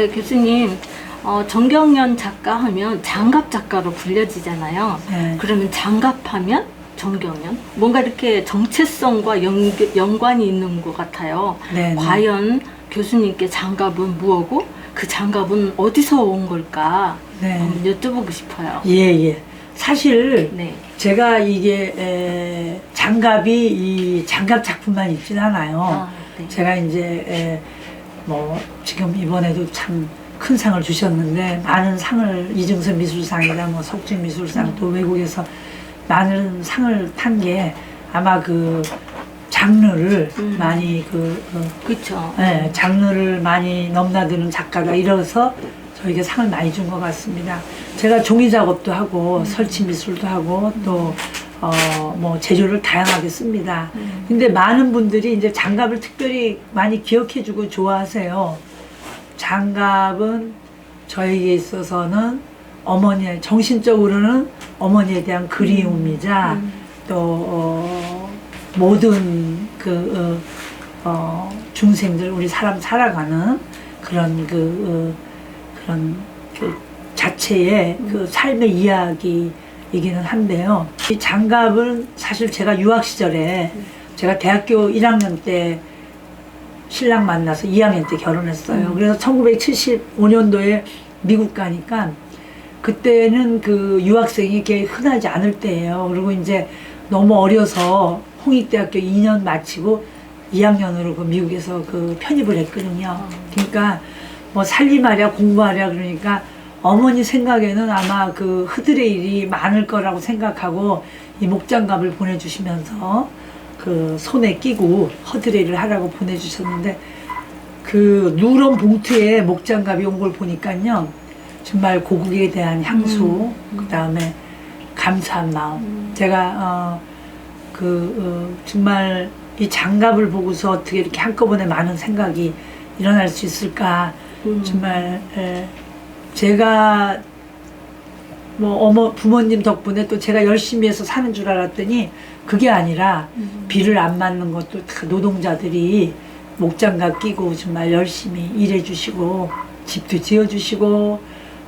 네, 교수님. 어, 정경련 작가 하면 장갑 작가로 불려지잖아요. 네. 그러면 장갑하면 정경련? 뭔가 이렇게 정체성과 연, 연관이 있는 것 같아요. 네, 네. 과연 교수님께 장갑은 무엇고 그 장갑은 어디서 온 걸까? 네. 한번 여쭤보고 싶어요. 예, 예. 사실 네. 제가 이게 에, 장갑이 이 장갑 작품만 있진 않아요. 아, 네. 제가 이제 에, 뭐 지금 이번에도 참 큰 상을 주셨는데 많은 상을 이중섭 미술상이나 뭐 석준 미술상 또 외국에서 많은 상을 탄 게 아마 그 장르를 음. 많이 그 어, 그렇죠. 네, 장르를 많이 넘나드는 작가다 이래서 저에게 상을 많이 준 것 같습니다. 제가 종이 작업도 하고 설치 미술도 하고 또 어, 뭐 재료를 다양하게 씁니다. 음. 근데 많은 분들이 이제 장갑을 특별히 많이 기억해주고 좋아하세요. 장갑은 저에게 있어서는 어머니의 정신적으로는 어머니에 대한 그리움이자 음. 또 어, 모든 그 어, 어, 중생들 우리 사람 살아가는 그런 그 어, 그런 그 자체의 그 삶의 이야기 이기는 한데요. 이 장갑은 사실 제가 유학 시절에 제가 대학교 1학년 때 신랑 만나서 2학년 때 결혼했어요. 음. 그래서 1975년도에 미국 가니까 그때는 그 유학생이 이렇게 흔하지 않을 때예요. 그리고 이제 너무 어려서 홍익대학교 2년 마치고 2학년으로 그 미국에서 그 편입을 했거든요. 그러니까 뭐 살림하랴 공부하랴 그러니까 어머니 생각에는 아마 그 흐드레 일이 많을 거라고 생각하고 이 목장갑을 보내주시면서 그 손에 끼고 허드레를 하라고 보내주셨는데 그 누런 봉투에 목장갑이 온 걸 보니까요 정말 고국에 대한 향수 음. 그 다음에 감사한 마음 음. 제가 어 그 어, 정말 이 장갑을 보고서 어떻게 이렇게 한꺼번에 많은 생각이 일어날 수 있을까 음. 정말 에, 제가 뭐 어머 부모님 덕분에 또 제가 열심히 해서 사는 줄 알았더니 그게 아니라 음. 비를 안 맞는 것도 다 노동자들이 목장갑 끼고 정말 열심히 일해 주시고 집도 지어 주시고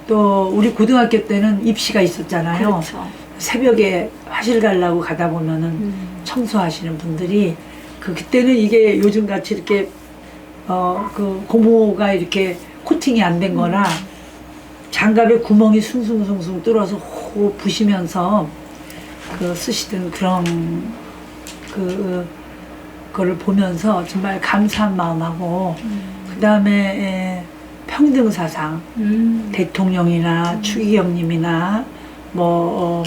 또 우리 고등학교 때는 입시가 있었잖아요. 그렇죠. 새벽에 화실 가려고 가다 보면은 음. 청소하시는 분들이 그 그때는 이게 요즘 같이 이렇게 어 그 고무가 이렇게 코팅이 안 된 거라 장갑에 구멍이 숭숭숭숭 뚫어서 호 부시면서 그 쓰시던 그런 그 거를 보면서 정말 감사한 마음하고 그 다음에 평등 사상. 음. 대통령이나 추기경님이나 뭐 어,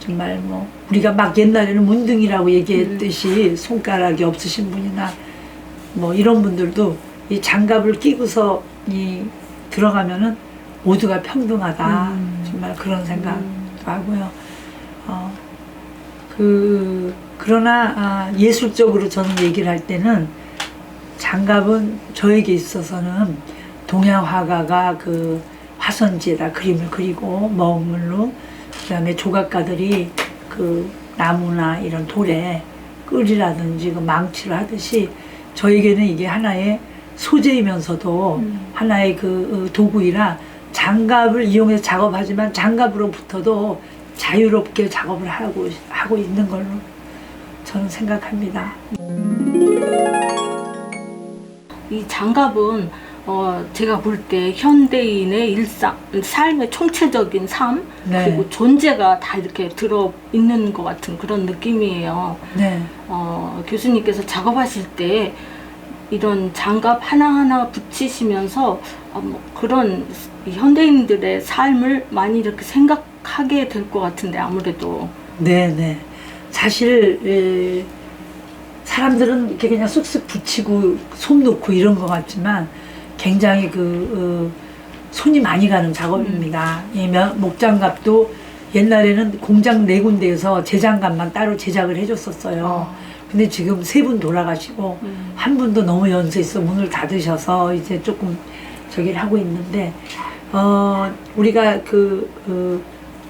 정말 뭐 우리가 막 옛날에는 문등이라고 얘기했듯이 손가락이 없으신 분이나 뭐 이런 분들도 이 장갑을 끼고서 이 들어가면은 모두가 평등하다 음. 정말 그런 생각도 음. 하고요. 어, 그 그러나 아, 예술적으로 저는 얘기를 할 때는 장갑은 저에게 있어서는 동양 화가가 그 화선지에다 그림을 그리고 먹물로 그다음에 조각가들이 그 나무나 이런 돌에 끌이라든지 그 망치를 하듯이 저에게는 이게 하나의 소재이면서도 음. 하나의 그 어, 도구이라 장갑을 이용해서 작업하지만 장갑으로부터도 자유롭게 작업을 하고 하고 있는 걸로 저는 생각합니다. 이 장갑은 어, 제가 볼 때 현대인의 일상, 삶의 총체적인 삶, 네. 그리고 존재가 다 이렇게 들어 있는 것 같은 그런 느낌이에요. 네. 어, 교수님께서 작업하실 때 이런 장갑 하나하나 붙이시면서 어, 뭐 그런 이 현대인들의 삶을 많이 이렇게 생각하게 될 것 같은데 아무래도 네, 네. 사실 에, 사람들은 이렇게 그냥 쓱쓱 붙이고 손 놓고 이런 것 같지만 굉장히 그 어, 손이 많이 가는 작업입니다. 이 면- 목장갑도 옛날에는 공장 네 군데에서 제장갑만 따로 제작을 해줬었어요. 근데 지금 세 분 돌아가시고 음. 한 분도 너무 연세 있어 문을 닫으셔서 이제 조금 저기를 하고 있는데 어 우리가 그, 그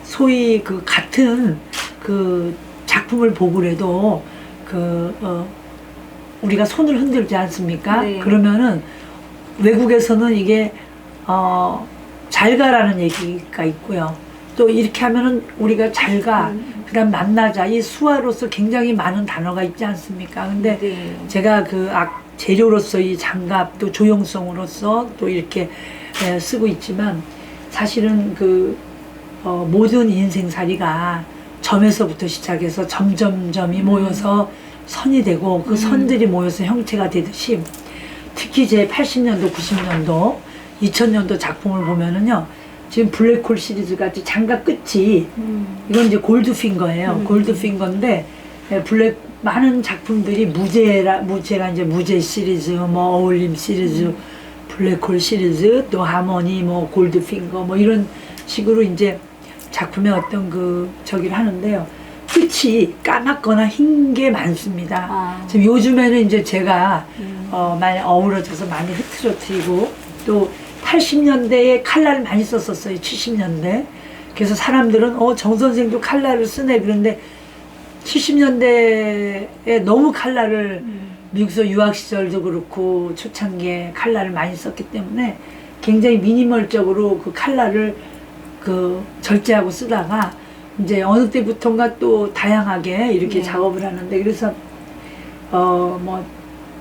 소위 그 같은 그 작품을 보고라도 그 어, 우리가 손을 흔들지 않습니까? 네. 그러면은 외국에서는 이게 어, 잘 가라는 얘기가 있고요. 또 이렇게 하면은 우리가 잘 가, 음. 그다음 만나자. 이 수화로서 굉장히 많은 단어가 있지 않습니까? 근데 네. 제가 그 악, 재료로서 이 장갑 또 조형성으로서 또 이렇게 에, 쓰고 있지만 사실은 그 어, 모든 인생살이가 점에서부터 시작해서 점점점이 모여서 선이 되고 그 음. 선들이 모여서 형체가 되듯이 특히 제 80년도 90년도 2000년도 작품을 보면은요 지금 블랙홀 시리즈 같이 장갑 끝이 음. 이건 이제 골드핑거예요. 음. 골드핑거인데 예, 블랙 많은 작품들이 무제라 무제가 이제 무제 시리즈, 뭐 어울림 시리즈, 음. 블랙홀 시리즈, 또 하모니, 뭐 골드핑거 뭐 이런 식으로 이제 작품의 어떤 그 저기를 하는데요. 끝이 까맣거나 흰 게 많습니다. 아. 지금 요즘에는 이제 제가 음. 어, 많이 어우러져서 많이 흐트러뜨리고 또 80년대에 칼라를 많이 썼었어요. 70년대. 그래서 사람들은 어, 정 선생도 칼라를 쓰네. 그런데 70년대에 너무 칼라를 음. 미국에서 유학 시절도 그렇고 초창기에 칼라를 많이 썼기 때문에 굉장히 미니멀적으로 그 칼라를 그 절제하고 쓰다가 이제 어느 때부턴가 또 다양하게 이렇게 네. 작업을 하는데 그래서 어 뭐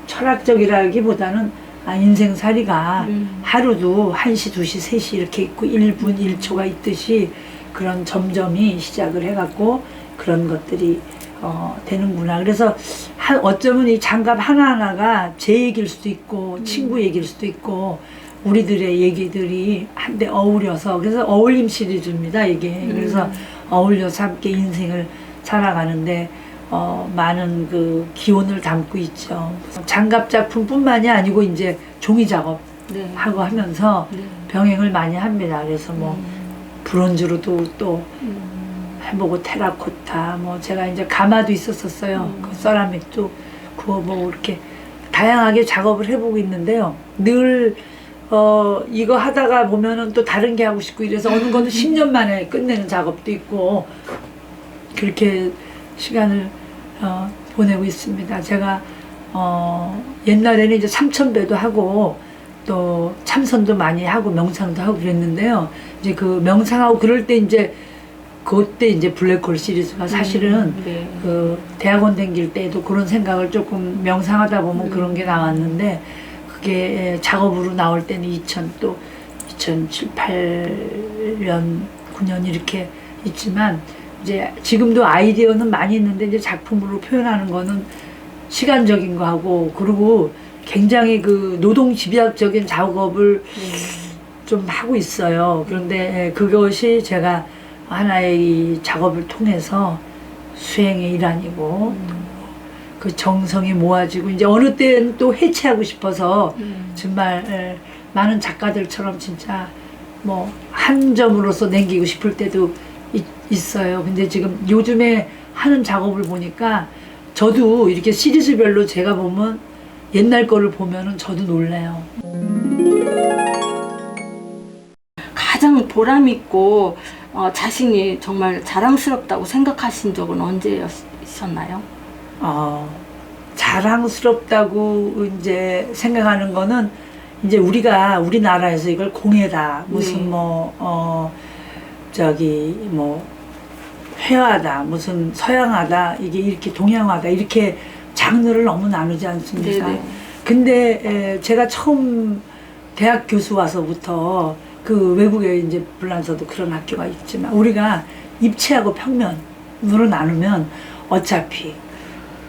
철학적이라기보다는 아 인생살이가 음. 하루도 1시, 2시, 3시 이렇게 있고 1분, 1초가 있듯이 그런 점점이 시작을 해갖고 그런 것들이 어, 되는구나. 그래서 하, 어쩌면 이 장갑 하나하나가 제 얘기일 수도 있고 친구 얘기일 수도 있고 우리들의 얘기들이 한데 어울려서 그래서 어울림 시리즈입니다 이게 그래서 어울려서 함께 인생을 살아가는데 어, 많은 그 기원을 담고 있죠. 장갑 작품뿐만이 아니고 이제 종이 작업 네. 하고 하면서 네. 병행을 많이 합니다. 그래서 뭐 음. 브론즈로도 또 음. 해보고 테라코타 뭐 제가 이제 가마도 있었었어요. 음. 그 세라믹도 구워보고 이렇게 다양하게 작업을 해보고 있는데요. 늘 어, 이거 하다가 보면은 또 다른 게 하고 싶고 이래서 어느 거는 10년 만에 끝내는 작업도 있고 그렇게 시간을 어, 보내고 있습니다. 제가 어, 옛날에는 이제 삼천배도 하고 또 참선도 많이 하고 명상도 하고 그랬는데요. 이제 그 명상하고 그럴 때 이제 그때 이제 블랙홀 시리즈가 사실은 음, 네. 그 대학원 다닐 때도 그런 생각을 조금 명상하다 보면 음. 그런 게 나왔는데 그게 작업으로 나올 때는 2000 또 2007, 8년, 9년 이렇게 있지만 이제 지금도 아이디어는 많이 있는데 이제 작품으로 표현하는 거는 시간적인 거 하고 그리고 굉장히 그 노동 집약적인 작업을 네. 좀 하고 있어요. 그런데 그것이 제가 하나의 이 작업을 통해서 수행의 일환이고 음. 그 정성이 모아지고 이제 어느 때는 또 해체하고 싶어서 음. 정말 에, 많은 작가들처럼 진짜 뭐 한 점으로서 남기고 싶을 때도 있, 있어요. 근데 지금 요즘에 하는 작업을 보니까 저도 이렇게 시리즈별로 제가 보면 옛날 거를 보면은 저도 놀래요. 가장 보람 있고 어, 자신이 정말 자랑스럽다고 생각하신 적은 언제였나요? 어, 자랑스럽다고 이제 생각하는 거는 이제 우리가 우리나라에서 이걸 공예다 무슨 네. 뭐 어, 저기 뭐 회화다 무슨 서양화다 이게 이렇게 동양화다 이렇게 장르를 너무 나누지 않습니까? 네네. 근데 에, 제가 처음 대학 교수 와서부터 그 외국에 이제 불란서도 그런 학교가 있지만 우리가 입체하고 평면으로 나누면 어차피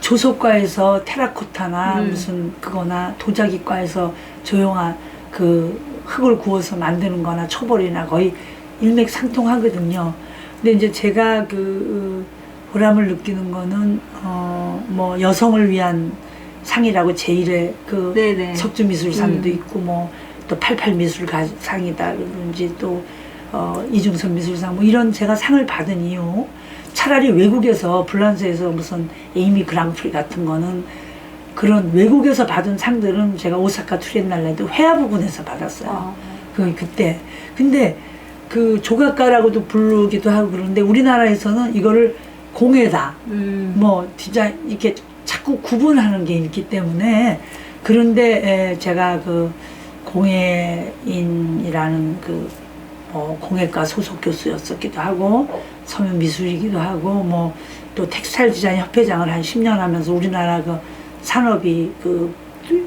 조속과에서 테라코타나 음. 무슨 그거나 도자기과에서 조용한 그 흙을 구워서 만드는 거나 초벌이나 거의 일맥상통하거든요. 근데 이제 제가 그 보람을 느끼는 거는 어 뭐 여성을 위한 상이라고 제1의 그. 석주미술상도 음. 있고 뭐 또 88미술상이다. 그런지 또 어, 이중선 미술상 뭐 이런 제가 상을 받은 이유. 차라리 외국에서 불란서에서 무슨 에이미 그랑프리 같은 거는 그런 외국에서 받은 상들은 제가 오사카 투리엔날레도 회화 부분에서 받았어요. 아, 그 그때. 근데 그 조각가라고도 부르기도 하고 그러는데 우리나라에서는 이거를 공예다. 음. 뭐 디자인 이렇게 자꾸 구분하는 게 있기 때문에 그런데 에, 제가 그 공예인이라는 그 어, 공예과 소속 교수였었기도 하고 서면 미술이기도 하고 뭐 또 텍스타일 디자인 협회장을 한 10년 하면서 우리나라 그 산업이 그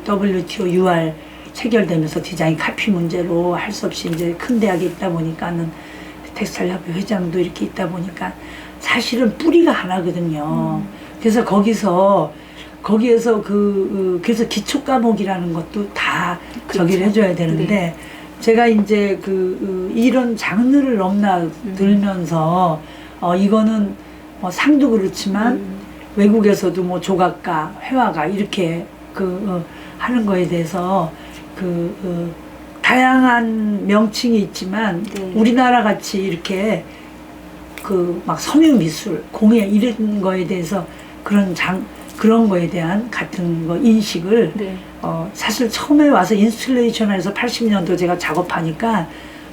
WTO UR 체결되면서 디자인 카피 문제로 할 수 없이 이제 큰 대학에 있다 보니까는 텍스타일 협회 회장도 이렇게 있다 보니까 사실은 뿌리가 하나거든요. 그래서 거기서 거기에서 그, 그 그래서 기초 과목이라는 것도 다 저기를 그렇죠. 해줘야 되는데 제가 이제 그, 그 이런 장르를 넘나들면서 어 이거는 뭐 상도 그렇지만 음. 외국에서도 뭐 조각가, 회화가 이렇게 그 어, 하는 거에 대해서 그 어, 다양한 명칭이 있지만 네. 우리나라 같이 이렇게 그 막 섬유 미술, 공예 이런 거에 대해서 그런 장 그런 거에 대한 같은 거 인식을 네. 어 사실 처음에 와서 인스톨레이션에서 80년도 제가 작업하니까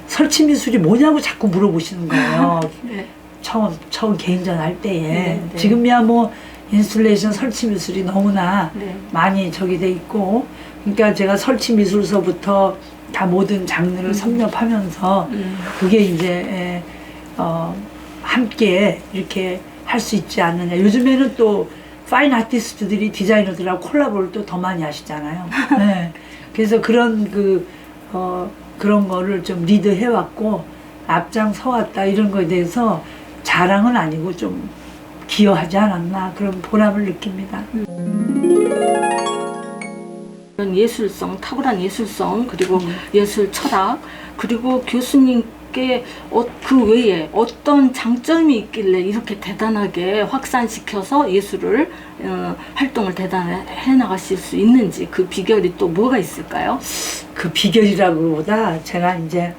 설치 미술이 뭐냐고 자꾸 물어보시는 거예요. 네. 처음 처음 개인전 할 때에 네, 네. 지금이야 뭐 인스톨레이션 설치 미술이 너무나 네. 많이 저기 돼 있고 그러니까 제가 설치 미술서부터 다 모든 장르를 음. 섭렵하면서 음. 그게 이제 에, 어, 함께 이렇게 할 수 있지 않느냐 요즘에는 또 파인 아티스트들이 디자이너들하고 콜라보를 또 더 많이 하시잖아요 네. 그래서 그런 그 어, 그런 거를 좀 리드해 왔고 앞장 서 왔다 이런 거에 대해서 자랑은 아니고 좀 기여하지 않았나 그런 보람을 느낍니다. 예술성, 탁월한 예술성, 그리고 음. 예술 철학, 그리고 교수님 께 어, 그 외에 어떤 장점이 있길래 이렇게 대단하게 확산시켜서 예술을 어, 활동을 대단히 해나가실 수 있는지 그 비결이 또 뭐가 있을까요? 그 비결이라고보다 제가 이제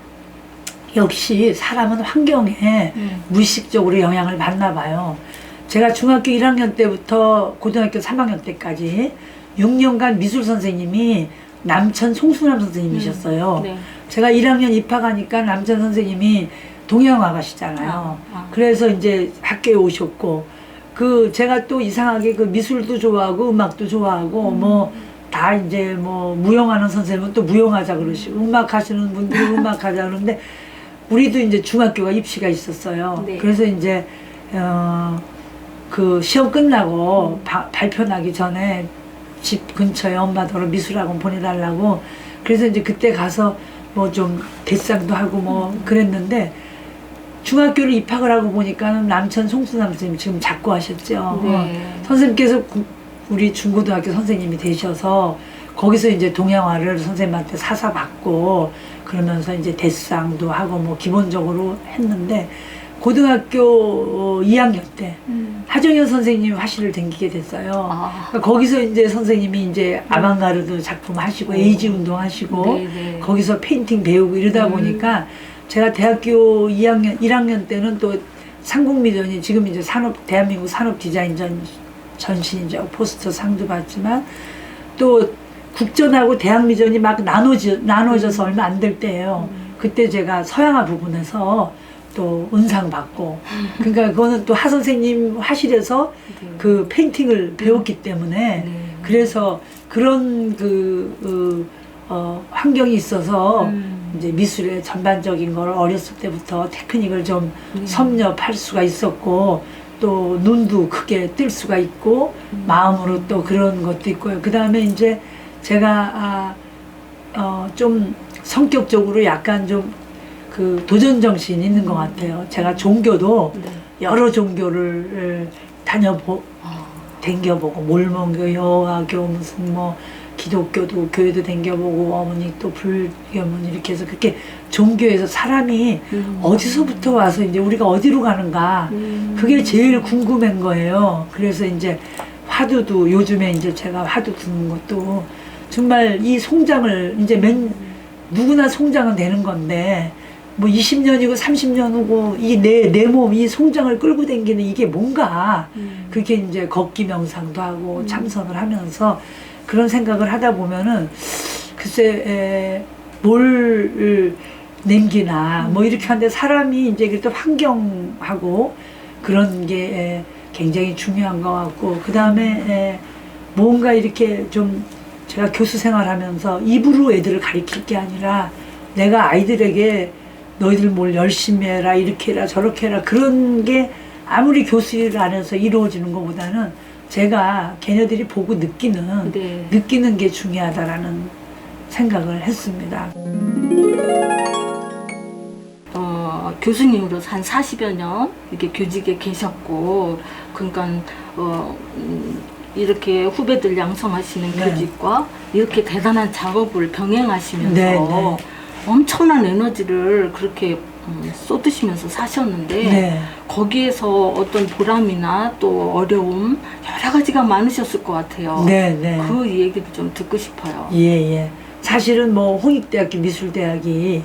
역시 사람은 환경에 음. 무의식적으로 영향을 받나 봐요. 제가 중학교 1학년 때부터 고등학교 3학년 때까지 6년간 미술 선생님이 남천 송수남 선생님이셨어요. 네. 제가 1학년 입학하니까 남천 선생님이 동양화 가시잖아요. 아, 아. 그래서 이제 학교에 오셨고 그 제가 또 이상하게 그 미술도 좋아하고 음악도 좋아하고 음. 뭐다 이제 뭐 무용하는 선생님은 또 무용하자 그러시고 음악 하시는 분들은 음악 하자 그러는데 우리도 이제 중학교가 입시가 있었어요. 네. 그래서 이제 어 그 시험 끝나고 바- 발표 나기 전에 집 근처에 엄마 더러 미술학원 보내달라고 그래서 이제 그때 가서 뭐 좀 대상도 하고 뭐 그랬는데 중학교를 입학을 하고 보니까는 남천 송수남 선생님 지금 작고 하셨죠. 어, 네. 선생님께서 구- 우리 중고등학교 선생님이 되셔서 거기서 이제 동양화를 선생님한테 사사 받고 그러면서 이제 대상도 하고 뭐 기본적으로 했는데 고등학교 2학년 때 음. 하정현 선생님이 화실을 댕기게 됐어요. 아. 그러니까 거기서 이제 선생님이 이제 아방가르드 작품 하시고 음. 에이지 운동 하시고 네, 네. 거기서 페인팅 배우고 이러다 음. 보니까 제가 대학교 2학년 1학년 때는 또 상국미전이 지금 이제 산업 대한민국 산업 디자인 전 전신이죠 포스터 상도 받지만 또 국전하고 대학미전이 막 나눠져 나눠져서 얼마 안 될 때예요. 음. 그때 제가 서양화 부분에서 또 은상 받고 그러니까 그거는 또 하 선생님 화실에서 네. 그 페인팅을 배웠기 때문에 네. 그래서 그런 그, 그, 어, 환경이 있어서 음. 이제 미술의 전반적인 걸 어렸을 때부터 테크닉을 좀 네. 섭렵할 수가 있었고 또 눈도 크게 뜰 수가 있고 음. 마음으로 또 그런 것도 있고요. 그 다음에 이제 제가 아, 어, 좀 성격적으로 약간 좀 그 도전 정신이 있는 것 같아요. 제가 종교도 네. 여러 종교를 다녀보 아. 댕겨보고 몰몬교, 여화교 무슨 뭐 기독교도 교회도 댕겨보고 어머니 또 불교문 이렇게 해서 그렇게 종교에서 사람이 음. 어디서부터 와서 이제 우리가 어디로 가는가 음. 그게 제일 궁금한 거예요. 그래서 이제 화두도 요즘에 이제 제가 화두 두는 것도 정말 이 송장을 이제 맨 누구나 송장은 되는 건데 뭐 20년이고 30년 후고 이 내 내 몸 이 송장을 끌고 다니는 이게 뭔가 음. 그게 이제 걷기 명상도 하고 음. 참선을 하면서 그런 생각을 하다 보면은 글쎄 에, 뭘 남기나 뭐 이렇게 하는데 사람이 이제 그래도 환경하고 그런 게 에, 굉장히 중요한 것 같고 그 다음에 뭔가 이렇게 좀 제가 교수 생활하면서 입으로 애들을 가르칠 게 아니라 내가 아이들에게 너희들 뭘 열심히 해라 이렇게 해라 저렇게 해라 그런 게 아무리 교수일 안에서 이루어지는 것보다는 제가 걔네들이 보고 느끼는 네. 느끼는 게 중요하다라는 생각을 했습니다. 어, 교수님으로서 한 40여 년 이렇게 교직에 계셨고, 그러니까 어, 음, 이렇게 후배들 양성하시는 네. 교직과 이렇게 대단한 작업을 병행하시면서 네, 네. 엄청난 에너지를 그렇게 음, 쏟으시면서 사셨는데 네. 거기에서 어떤 보람이나 또 어려움 여러 가지가 많으셨을 것 같아요. 네, 네. 그 얘기도 좀 듣고 싶어요. 예, 예. 사실은 뭐 홍익대학교 미술대학이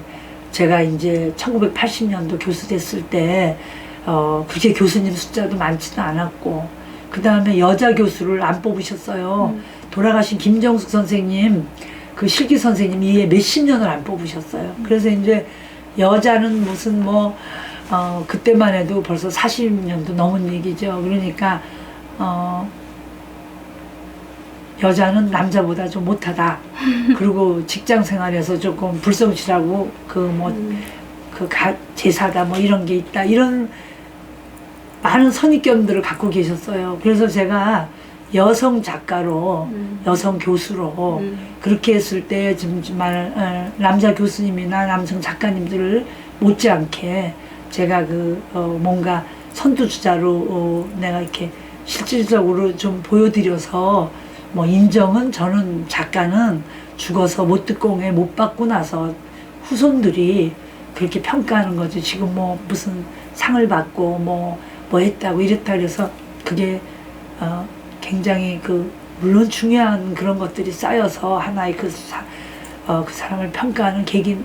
제가 이제 1980년도 교수 됐을 때, 어, 그게 교수님 숫자도 많지도 않았고, 그 다음에 여자 교수를 안 뽑으셨어요. 음. 돌아가신 김정숙 선생님, 그 실기 선생님 이에 몇십 년을 안 뽑으셨어요. 그래서 이제 여자는 무슨 뭐, 어, 그때만 해도 벌써 40년도 넘은 얘기죠. 그러니까, 어, 여자는 남자보다 좀 못하다. 그리고 직장 생활에서 조금 불성실하고 그 뭐 음. 그 제사다 뭐 이런 게 있다. 이런 많은 선입견들을 갖고 계셨어요. 그래서 제가 여성 작가로 음. 여성 교수로 음. 그렇게 했을 때 지금 정말 어, 남자 교수님이나 남성 작가님들을 못지않게 제가 그 어, 뭔가 선두주자로 어, 내가 이렇게 실질적으로 좀 보여드려서 뭐 인정은 저는 작가는 죽어서 못 받고 나서 후손들이 그렇게 평가하는 거죠. 지금 뭐 무슨 상을 받고 뭐, 뭐 했다고 이랬다 그래서 그게 어, 굉장히 그 물론 중요한 그런 것들이 쌓여서 하나의 그, 사, 어, 그 사람을 평가하는 계기는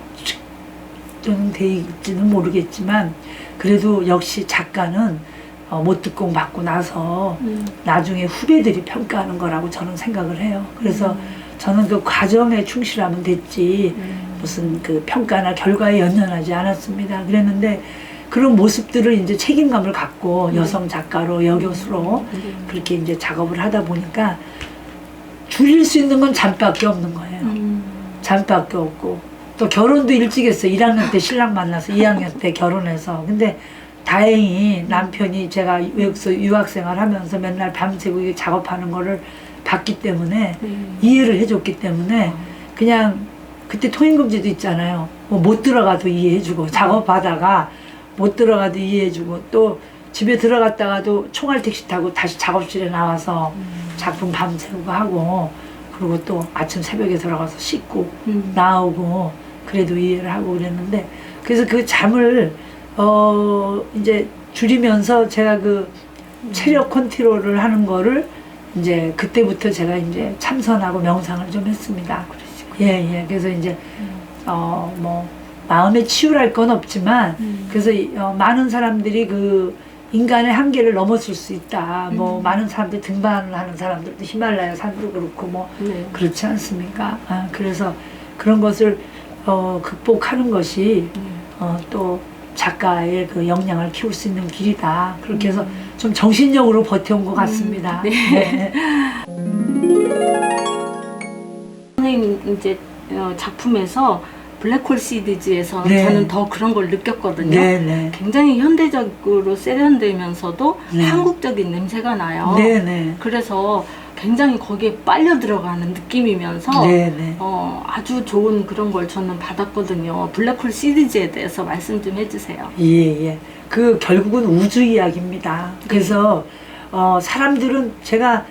되지는 모르겠지만 그래도 역시 작가는 어, 못듣공 받고 나서 음. 나중에 후배들이 평가하는 거라고 저는 생각을 해요. 그래서 음. 저는 그 과정에 충실하면 됐지 음. 무슨 그 평가나 결과에 연연하지 않았습니다. 그랬는데 그런 모습들을 이제 책임감을 갖고 음. 여성 작가로 여교수로 음. 그렇게 이제 작업을 하다 보니까 줄일 수 있는 건 잠밖에 없는 거예요. 음. 잠밖에 없고 또 결혼도 일찍 했어요. 1학년 때 신랑 만나서 2학년 때 결혼해서 근데 다행히 남편이 제가 외국서 유학생활 하면서 맨날 밤새고 이게 작업하는 거를 봤기 때문에 네. 이해를 해줬기 때문에 그냥 그때 통행금지도 있잖아요. 뭐 못 들어가도 이해해주고 작업하다가 못 들어가도 이해해주고 또 집에 들어갔다가도 총알 택시 타고 다시 작업실에 나와서 작품 밤새우고 하고 그리고 또 아침 새벽에 들어가서 씻고 음. 나오고 그래도 이해를 하고 그랬는데 그래서 그 잠을 어 이제 줄이면서 제가 그 체력 컨트롤을 하는 거를 이제 그때부터 제가 이제 참선하고 명상을 좀 했습니다. 예, 예. 그래서 이제 어뭐 마음에 치유랄 건 없지만 음. 그래서 이- 어, 많은 사람들이 그 인간의 한계를 넘어설 수 있다. 뭐 음. 많은 사람들이 등반을 하는 사람들도 히말라야 산도 그렇고 뭐 네. 그렇지 않습니까? 아, 그래서 그런 것을 어, 극복하는 것이 음. 어, 또 작가의 그 역량을 키울 수 있는 길이다. 그렇게 해서 음. 좀 정신력으로 버텨온 것 같습니다. 네. 네. 선생님 이제 어, 작품에서 블랙홀 시리즈에서 네. 저는 더 그런 걸 느꼈거든요. 네, 네. 굉장히 현대적으로 세련되면서도 네. 한국적인 냄새가 나요. 네, 네. 그래서 굉장히 거기에 빨려 들어가는 느낌이면서 네, 네. 어, 아주 좋은 그런 걸 저는 받았거든요. 블랙홀 시리즈에 대해서 말씀 좀 해주세요. 예, 예. 그 결국은 우주 이야기입니다. 그래서 어, 사람들은 제가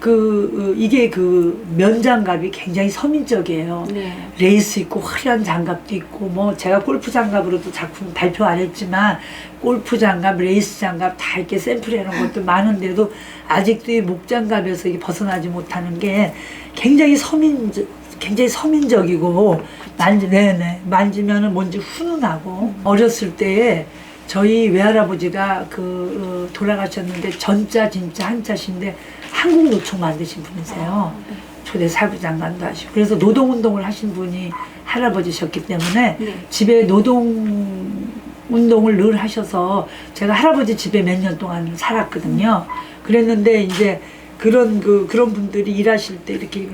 그 어, 이게 그 면장갑이 굉장히 서민적이에요. 네. 레이스 있고 화려한 장갑도 있고 뭐 제가 골프 장갑으로도 작품 발표 안 했지만 골프 장갑, 레이스 장갑 다 이렇게 샘플해 놓은 것도 많은데도 아직도 이 목장갑에서 이게 벗어나지 못하는 게 굉장히 서민 굉장히 서민적이고 만지 네네 만지면은 뭔지 훈훈하고 어렸을 때에 저희 외할아버지가 그 어, 돌아가셨는데 전자 진짜 한자신데 한국 노총 만드신 분이세요. 초대 사부장관도 하시고 그래서 노동운동을 하신 분이 할아버지셨기 때문에 네. 집에 노동 운동을 늘 하셔서 제가 할아버지 집에 몇 년 동안 살았거든요. 그랬는데 이제 그런 그 그런 분들이 일하실 때 이렇게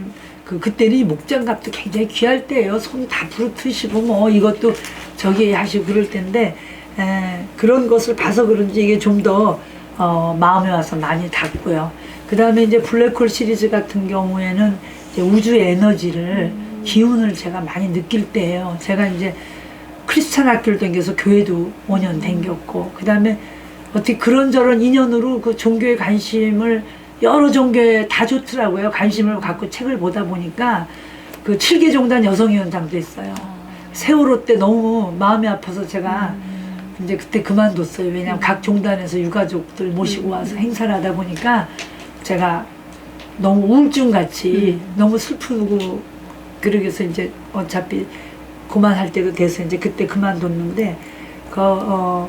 그 그때는 이 목장갑도 굉장히 귀할 때예요. 손이 다 부르트시고 뭐 이것도 저기 하시고 그럴 텐데 에, 그런 것을 봐서 그런지 이게 좀더 어, 마음에 와서 많이 닿고요. 그 다음에 이제 블랙홀 시리즈 같은 경우에는 우주의 에너지를 기운을 제가 많이 느낄 때예요. 제가 이제 크리스찬 학교를 다녀서 교회도 5년 다녔고 그 다음에 어떻게 그런저런 인연으로 그 종교에 관심을 여러 종교에 다 좋더라고요. 관심을 갖고 책을 보다 보니까 그 칠계 종단 여성위원장도 했어요. 세월호 때 너무 마음이 아파서 제가 이제 그때 그만뒀어요. 왜냐하면 각 종단에서 유가족들 모시고 와서 행사를 하다 보니까 제가 너무 우울증 같이 너무 슬프고 그러게서 이제 어차피 그만할 때도 돼서 이제 그때 그만뒀는데 그, 어,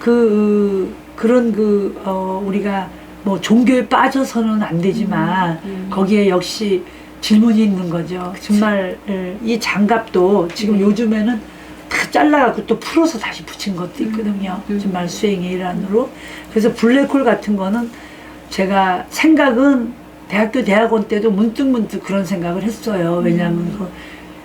그 그런 그 어, 우리가 뭐 종교에 빠져서는 안 되지만 음. 거기에 역시 질문이 있는 거죠. 정말 예, 이 장갑도 지금 음. 요즘에는 다 잘라갖고 또 풀어서 다시 붙인 것도 있거든요. 음. 정말 수행의 일환으로. 그래서 블랙홀 같은 거는 제가 생각은 대학교 대학원 때도 문득문득 그런 생각을 했어요. 왜냐하면 그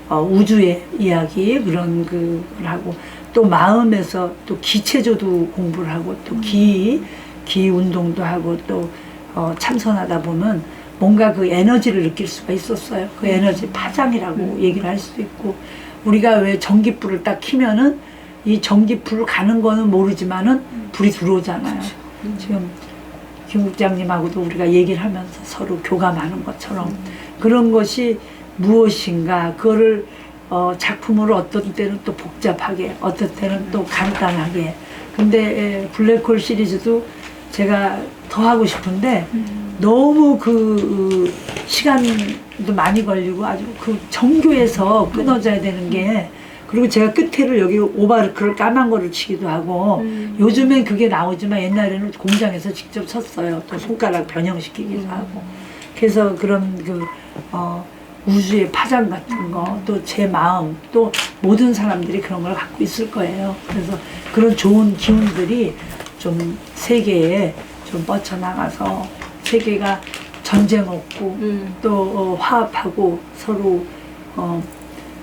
어, 우주의 이야기 그런 그걸 하고 또 마음에서 또 기체조도 공부를 하고 또 기 기 운동도 하고 또 어, 참선하다 보면 뭔가 그 에너지를 느낄 수가 있었어요. 그 에너지 파장이라고 얘기를 할 수도 있고 우리가 왜 전기불을 딱 키면은 이 전기불 가는 거는 모르지만은 불이 들어오잖아요. 지금 김 국장님하고도 우리가 얘기를 하면서 서로 교감하는 것처럼 그런 것이 무엇인가 그거를 어, 작품으로 어떤 때는 또 복잡하게 어떤 때는 또 간단하게. 근데 에, 블랙홀 시리즈도 제가 더 하고 싶은데 너무 그 어, 시간도 많이 걸리고 아주 그 정교해서 끊어져야 되는 게 그리고 제가 끝에를 여기 오바르크를 까만 거를 치기도 하고 음. 요즘엔 그게 나오지만 옛날에는 공장에서 직접 쳤어요. 또 손가락 변형시키기도 하고. 그래서 그런 그, 어, 우주의 파장 같은 거, 또 제 마음, 또 모든 사람들이 그런 걸 갖고 있을 거예요. 그래서 그런 좋은 기운들이 좀 세계에 좀 뻗쳐나가서 세계가 전쟁 없고 음. 또 어, 화합하고 서로 어,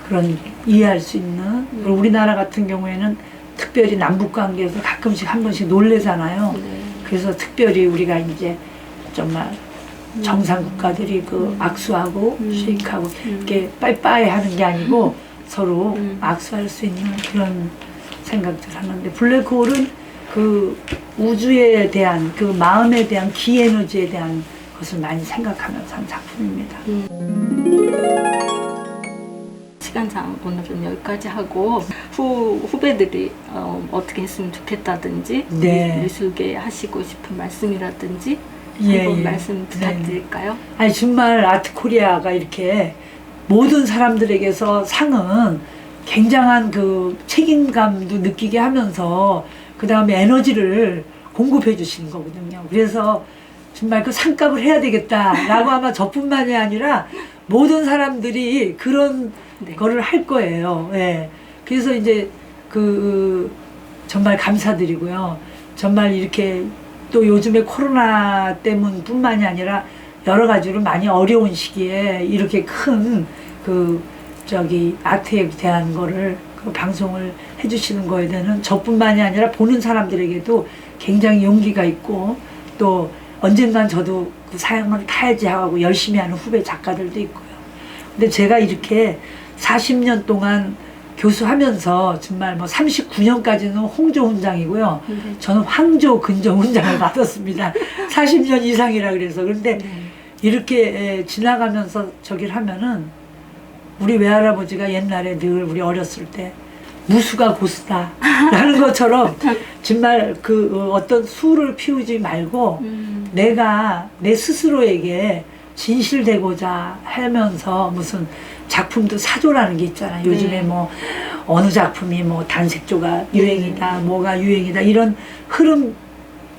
그런 이해할 수 있는 그리고 우리나라 같은 경우에는 특별히 남북 관계에서 가끔씩 한 번씩 놀래잖아요. 네. 그래서 특별히 우리가 이제 정말 정상 국가들이 그 악수하고 음. 쉐이크하고 음. 이렇게 빠이빠이 하는 게 아니고 서로 음. 악수할 수 있는 그런 생각들 하는데 블랙홀은 그 우주에 대한 그 마음에 대한 기 에너지에 대한 것을 많이 생각하면서 한 작품입니다. 시간상 오늘은 여기까지 하고 후 후배들이 어, 어떻게 했으면 좋겠다든지 네. 미술계 하시고 싶은 말씀이라든지 예, 한번 예. 말씀 부탁드릴까요? 아니 정말 아트 코리아가 이렇게 모든 사람들에게서 상은 굉장한 그 책임감도 느끼게 하면서 그 다음에 에너지를 공급해 주시는 거거든요. 그래서 정말 그 상값을 해야 되겠다라고 아마 저뿐만이 아니라 모든 사람들이 그런 네. 거를 할 거예요. 예. 그래서 이제 그 정말 감사드리고요. 정말 이렇게 또 요즘에 코로나 때문뿐만이 아니라 여러 가지로 많이 어려운 시기에 이렇게 큰 그 저기 아트에 대한 거를 그 방송을 해주시는 거에 대한 저뿐만이 아니라 보는 사람들에게도 굉장히 용기가 있고 또 언젠간 저도 그 사연을 타야지 하고 열심히 하는 후배 작가들도 있고요. 근데 제가 이렇게 40년 동안 교수하면서 정말 뭐 39년까지는 홍조 훈장이고요. 네. 저는 황조 근조 훈장을 받았습니다. 40년 이상이라 그래서. 그런데 네. 이렇게 에, 지나가면서 저기를 하면은 우리 외할아버지가 옛날에 늘 우리 어렸을 때 무수가 고수다 라는 것처럼 정말 그 어, 어떤 수를 피우지 말고 음. 내가 내 스스로에게 진실되고자 하면서 무슨 작품도 사조라는 게 있잖아요. 요즘에 네. 뭐 어느 작품이 뭐 단색조가 유행이다, 뭐가 유행이다 이런 흐름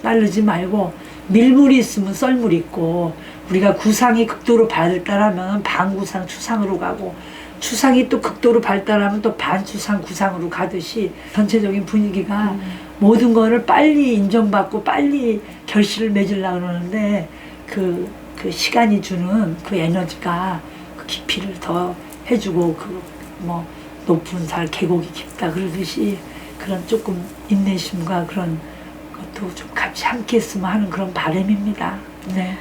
따르지 말고 밀물이 있으면 썰물이 있고 우리가 구상이 극도로 발달하면 반구상 추상으로 가고 추상이 또 극도로 발달하면 또 반추상 구상으로 가듯이 전체적인 분위기가 모든 거를 빨리 인정받고 빨리 결실을 맺으려고 그러는데 그, 그 시간이 주는 그 에너지가 그 깊이를 더 해주고 그 뭐 높은 살 계곡이 깊다 그러듯이 그런 조금 인내심과 그런 것도 좀 같이 함께 했으면 하는 그런 바람입니다. 네.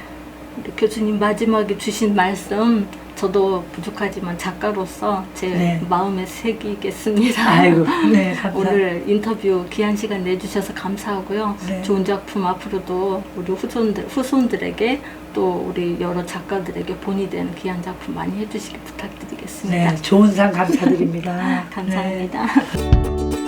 교수님 마지막에 주신 말씀 저도 부족하지만 작가로서 제 네. 마음에 새기겠습니다. 아이고, 네. 오늘 인터뷰 귀한 시간 내주셔서 감사하고요. 네. 좋은 작품 앞으로도 우리 후손들, 후손들에게 또 우리 여러 작가들에게 본이 되는 귀한 작품 많이 해주시기 부탁드리겠습니다. 네, 좋은 상 감사드립니다. 네. 감사합니다.